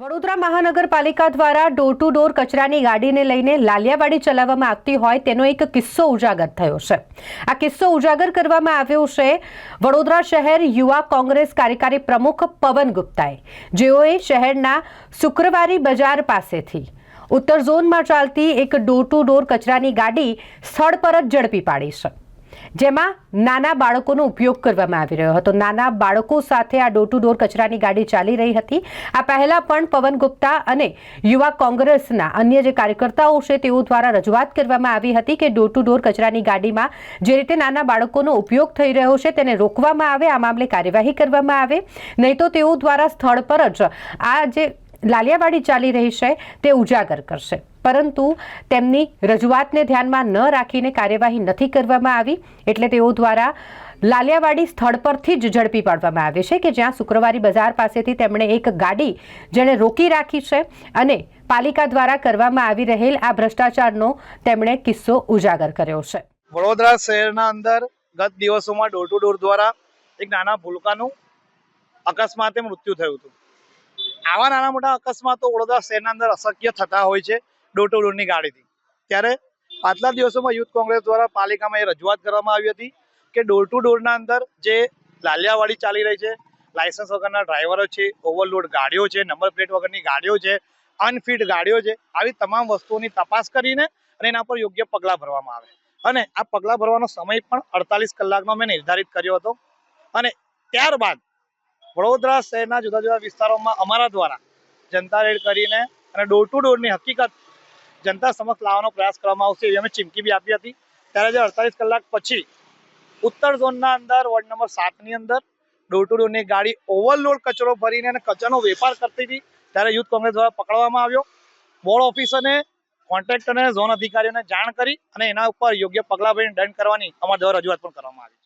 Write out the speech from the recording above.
વડોદરા મહાનગરપાલિકા દ્વારા door to door કચરાની ગાડીને લઈને લાલિયાવાડી ચલાવવામાં આવતી હોય તેનો એક કિસ્સો ઉજાગર થયો છે. આ કિસ્સો ઉજાગર કરવામાં આવ્યો છે વડોદરા શહેર યુવા કોંગ્રેસ કાર્યકારી પ્રમુખ પવન ગુપ્તાએ. જેઓએ શહેરના શુક્રવારી બજાર પાસેથી ઉત્તર ઝોનમાં ચાલતી એક ડોર ટુ ડોર કચરાની ગાડી સ્થળ પર જ ઝડપી પાડી છે. જેમાં નાના બાળકોનો ઉપયોગ કરવામાં આવી રહ્યો હતો. નાના બાળકો સાથે આ ડોર ટુ ડોર કચરાની ગાડી ચાલી રહી હતી. આ પહેલાં પણ પવન ગુપ્તા અને યુવા કોંગ્રેસના અન્ય જે કાર્યકર્તાઓ છે તેઓ દ્વારા રજૂઆત કરવામાં આવી હતી કે ડોર ટુ ડોર કચરાની ગાડીમાં જે રીતે નાના બાળકોનો ઉપયોગ થઈ રહ્યો છે તેને રોકવામાં આવે, આ મામલે કાર્યવાહી કરવામાં આવે. નહીં તો તેઓ દ્વારા સ્થળ પર જ આ જે લાલિયાવાડી ચાલી રહી છે, તે ઉજાગર કરશે. પરંતુ તેમની રજૂઆતને ધ્યાનમાં ન રાખીને કાર્યવાહી નથી કરવામાં આવી, એટલે તેઓ દ્વારા લાલિયાવાડી સ્થળ પરથી જ ઝડપી પાડવામાં આવે છે કે જ્યાં શુક્રવારી બજાર પાસેથી તેમણે એક ગાડી જેણે રોકી રાખી છે અને પાલિકા દ્વારા કરવામાં આવી રહેલ આ ભ્રષ્ટાચારનો તેમણે કિસ્સો ઉજાગર કર્યો છે. વડોદરા શહેરના અંદર ગત દિવસોમાં ડોર ટુ ડોર દ્વારા એક નાના ભૂલકાનું અકસ્માતે મૃત્યુ થયું હતું. આવા નાના મોટા અકસ્માતો વડોદરા શહેરના અંદર અશક્ય થતા હોય છે ડોર ટુ ડોરની ગાડીથી. ત્યારે પાછલા દિવસોમાં યુથ કોંગ્રેસ દ્વારા પાલિકામાં એ રજૂઆત કરવામાં આવી હતી કે ડોર ટુ ડોરના અંદર જે લાલિયાવાડી ચાલી રહી છે, લાયસન્સ વગરના ડ્રાઈવરો છે, ઓવરલોડ ગાડીઓ છે, નંબર પ્લેટ વગરની ગાડીઓ છે, અનફિટ ગાડીઓ છે, આવી તમામ વસ્તુઓની તપાસ કરીને અને એના પર યોગ્ય પગલાં ભરવામાં આવે. અને આ પગલાં ભરવાનો સમય પણ અડતાલીસ કલાકનો મેં નિર્ધારિત કર્યો હતો. અને ત્યારબાદ વડોદરા શહેરના જુદા જુદા વિસ્તારોમાં અમારા દ્વારા જનતા રેડ કરીને અને ડોર ટુ ડોરની હકીકત જનતા સમક્ષ લાવવાનો પ્રયાસ કરવામાં આવશે એવી અમે ચીમકી બી આપી હતી. ત્યારે જે અડતાલીસ કલાક પછી ઉત્તર ઝોનના અંદર વોર્ડ નંબર સાતની અંદર ડોર ટુ ડોરની ગાડી ઓવરલોડ કચરો ભરીને અને કચરાનો વેપાર કરતી હતી. ત્યારે યુથ કોંગ્રેસ દ્વારા પકડવામાં આવ્યો. બોર્ડ ઓફિસરને કોન્ટ્રાક્ટરને ઝોન અધિકારીઓને જાણ કરી અને એના ઉપર યોગ્ય પગલાં ભરીને દંડ કરવાની અમારા દ્વારા રજૂઆત પણ કરવામાં આવી